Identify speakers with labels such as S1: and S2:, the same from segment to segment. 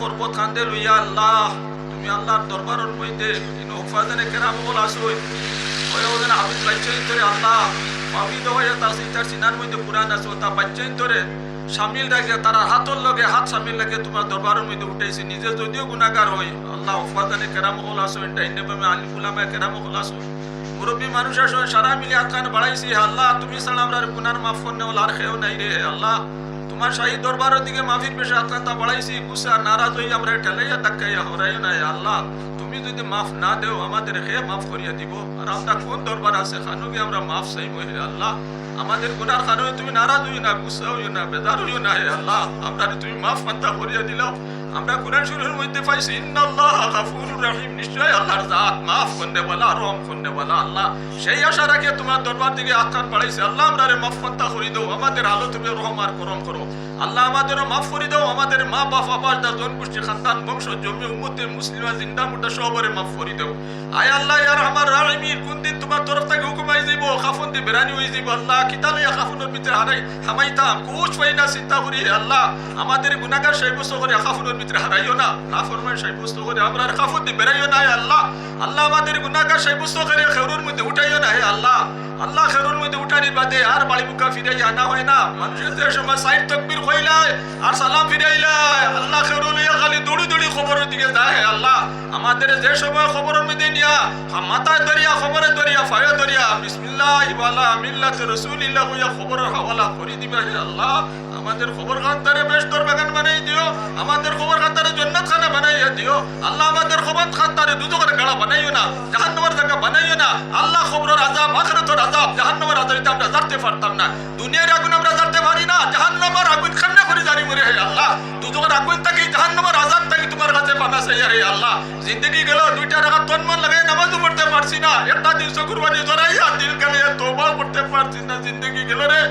S1: পর্বত খান্দে লইয়া আল্লাহ, তুমি আল্লাহর দরবারের মধ্যে ইন উফাজানে কেরাম বল আসুই। ওই ওজন হাফিজ ধরে আল্লাহ পাবিদ হয়ে তার সিনার মধ্যে কোরআন আসো তা বাচ্চাইন ধরে সামিল রাখে তারা হাতর লগে, হাত সামিল রাখে তোমার দরবারের মধ্যে উঠাইছে। নিজে যদিও গুণাগার হই, আল্লাহ উফাজানে কেরাম বল আসো এটা ইন্নে আলিম উলামা কেরাম বল আসো মুরব্বী মানুষ আসো সারা মিলে আকান বাড়াইছি, আল্লাহ, তুমি আমরা গুনার মাফ করনে বল আর খেয়েও নাই রে, আল্লাহ। তোমার শাহী দরবারের দিকে মাফির পেশে আক্রান্ত বাড়াইছি গুসা নারাজ হই আমরা ঠেলাইয়া ধাক্কাইয়া হরাইও না আল্লাহ, তুমি যদি মাফ না দেও আমাদের হে মাফ করিয়া দিব। আর আমরা কোন দরবার আছে, খানুকে আমরা মাফ চাইব হে আল্লাহ। আমাদের গুনার কারণে তুমি নারাজ হইও না গুসা হইও না বেদার হইও না আল্লাহ। আমরা তুমি মাফ পান্তা করিয়া দিলাম আমরা কোরআন শরীফের মধ্যে পাইছি, ইন্নাল্লাহ গাফুরুর রহিম। নিশ্চয় আল্লাহর জাত মাফ করতে বলা, রহম করতে বলা, আল্লাহ। সেই আশা রাখে তোমার দরবার দিকে আখ্যান বাড়াইছে। আল্লাহ, আমরা মাফ পান্তা করি দাও, আমাদের আলো তুমি রহম আর করম করো। আল্লাহ, আমাদেরও মাফ করে দাও, আমাদের মা বাপ আবাস দা জন গোষ্ঠী খানদান, বংশ, জমি, উম্মতে, মুসলিমা, জিন্দা মুটা সবরে মাফ করে দাও। আয় আল্লাহ, ইয়ার আমার রাহিমির কোন দিন তোমার তরফ থেকে হুকুম আই যাইব, খাফন দি বেরানি হই যাইব, আল্লাহ। কিতালে হারাই চিন্তা করি আল্লাহ, আমাদের গুনাহগার করে হারাইও না। না ফরমান করে, আমরা আর দি বেরাইও না হে আল্লাহ। আল্লাহ আমাদের গুনাহগার করে খেউরের মধ্যে উঠাইও না হে আল্লাহ। আল্লাহ খেরুর মধ্যে উঠানির বাদে আর বাড়ি মুখা ফিরাই আনা হয় না। মানুষের সময় সাইড তকবির আর সালাম ফিরাইলাই আল্লাহ খেরুল খালি দৌড়ি দৌড়ি খবরের দিকে যায় আল্লাহ। আমাদের যে সময় খবরের মধ্যে নিয়া মাথায় দরিয়া খবরে দরিয়া ফায়ে দরিয়া বিসমিল্লাহ ওয়ালা মিল্লাতে রাসূলিল্লাহ হইয়া খবরের হাওয়ালা করে দিবা হে আল্লাহ। আমাদের খবর খান্তারে বেশ তোর বাগান বানাই দিও। আমাদের খবর খান্তারে জান্নাত খানা বানাইয়া দিও। আল্লাহ আমাদের খবর খান্তারে দুজকের গাড়া বানাইও না, জাহান্নামের জায়গা বানাইও না। আল্লাহ খবরের আজাব আখিরাতের আজাব জাহান্নামের আজাবিতে আমরা জানতে পারতাম না। দুনিয়ার আগুন আমরা জানতে পারি না, জাহান্নামের আগুন খান্না করে জারি মরে হে আল্লাহ। দুজকের আগুন থাকি, জাহান্নামের হে আল্লাহ, জিন্দগি গেল দুইটা টাকা তন মন লাগাই নামাজও পড়তে পারছি না। একটা দিল তোবাও করতে পারছি না। জিন্দগি গেল রে,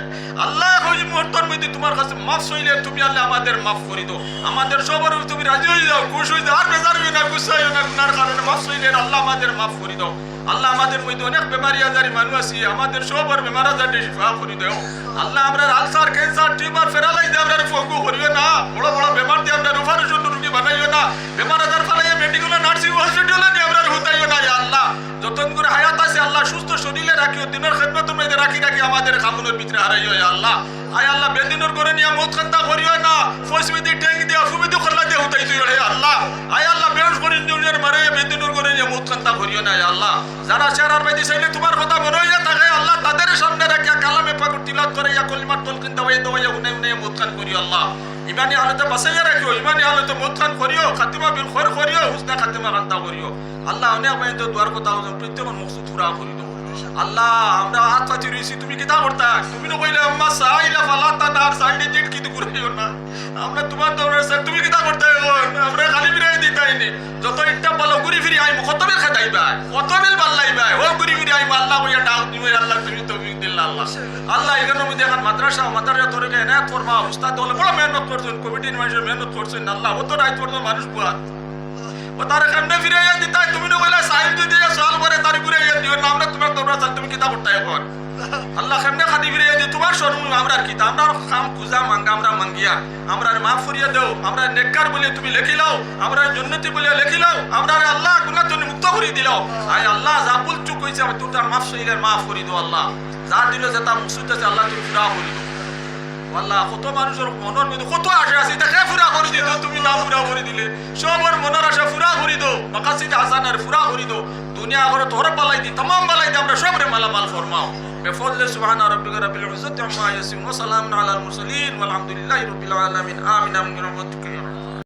S1: আল্লাহ ওই মুহূর্তের মধ্যে তোমার কাছে মাফ চাইলে তুমি আল্লাহ আমাদের মাফ করে দাও। আমাদের সবার তুমি রাজি হয়ে যাও, খুশ হয়ে যাও। আর বেজার হয়ে না হয়ে না, গুনার কারণে মাফ আল্লাহ আমাদের মাফ করে দাও। আল্লাহ আমাদের মধ্যে অনেক বেমারি আজারি মানুষ আছি, আমাদের সবার বেমার আজার শিফা করে দাও। আল্লাহ আমরা আলসার ক্যান্সার, টিউমার ফেরালাই দিয়ে আমরা না। বড় বড় বেমার দিয়ে আমরা রুফারেশন রুগী বানাইও না। বেমার আজার ফালাইয়া মেডিকেল নার্সিং হসপিটালে নিয়ে আমরা হুতাইও না আল্লাহ। যতন করে হায়াত আছে, আল্লাহ, সুস্থ শরীরে রাখিও, দিনের খেদমতের মধ্যে রাখি রাখি, আমাদের খামুনের ভিতরে হারাইও আল্লাহ। আয় আল্লাহ, বেদিনের করে নিয়ে মত করিও না। ট্যাঙ্ক দিয়া খরলা দিয়ে তুই আল্লাহ। আয় আল্লাহ করে ইঞ্জিনিয়ার মারে, বেদিনের করে নিয়ে মত করিও না আল্লাহ। যারা শেয়ার বাইদি তোমার কথা মনে হইয়া পাকুর করে ইয়া কলিমার তলকিন দাওয়াই দাওয়াইয়া উনে উনে মত খান করিও আল্লাহ। ইমানি হালতে বাসাইয়া রাখিও ইমানি হালতে মত খান করিও খাতিমা বিল খর করিও, হুসনা খাতিমা কান্তা করিও। আল্লাহ অনেক বাইন তো দুয়ার কথা প্রত্যেক মকসুদ পুরা করিও আল্লাহ, আমরা হাত পাতি রয়েছি তুমি কিতা করতা তুমি তো কইলে আম্মা সাইলা ফালা তানার সাইডে জিট কি ঘুরাইও না। আমরা তোমার দৌড়ে স্যার তুমি কিতা করতে আমরা খালি ফিরাই দিতাইনি। যত ইটটা পালো, ঘুরি ফিরি আইম, কত বেল খাইবা কত বেল পাল্লাইবা ও, ঘুরি ফিরি আইম, আল্লাহ কইয়া মানুষ বুয়া ও তার এখান ফিরে দিতাই তুমি তো কইলে সাহেব দিয়ে সওয়াল করে তার ঘুরাইয়া দিও না আমরা তোমার তোমরা চাল তুমি কিতা করতে এখন আল্লাহ কেমনে খাদি ফিরাইয়া দিও আমরা কি? আমরা খাম, পূজা, মাঙ্গা, আমরা মাঙ্গিয়া। আমরা মাফ করিয়া দেও, আমরা নেককার বলে তুমি লেখি লও, আমরা জন্নতি বলে লেখি লও, আমরা আল্লাহ গুনাহ তুমি মুক্ত করে দিল আই আল্লাহ, যা বলছু কইছে আমি তোর মাফ সইলে মাফ করে দাও আল্লাহ। যা দিল যে তা মুসুদ আছে, আল্লাহ তুমি ফুরা করে দাও আল্লাহ কত মানুষের মনের মধ্যে কত আশা আছে, দেখে ফুরা করে দিত তুমি। মকাসিদ হাসানের ফুরা করি দো দুনিয়া করে তোর পালাই দি তমাম পালাই দি আমরা সবরে মালা মাল ফরমাও। বেফদলে সুবহান রাব্বিকা রাব্বিল ইজ্জতি আম্মা ইয়াসিফুন, ওয়া সালামুন আলাল মুরসালিন ওয়াল আলহামদুলিল্লাহি রাব্বিল আলামিন, আমিন আমিন, রাহমাতুকা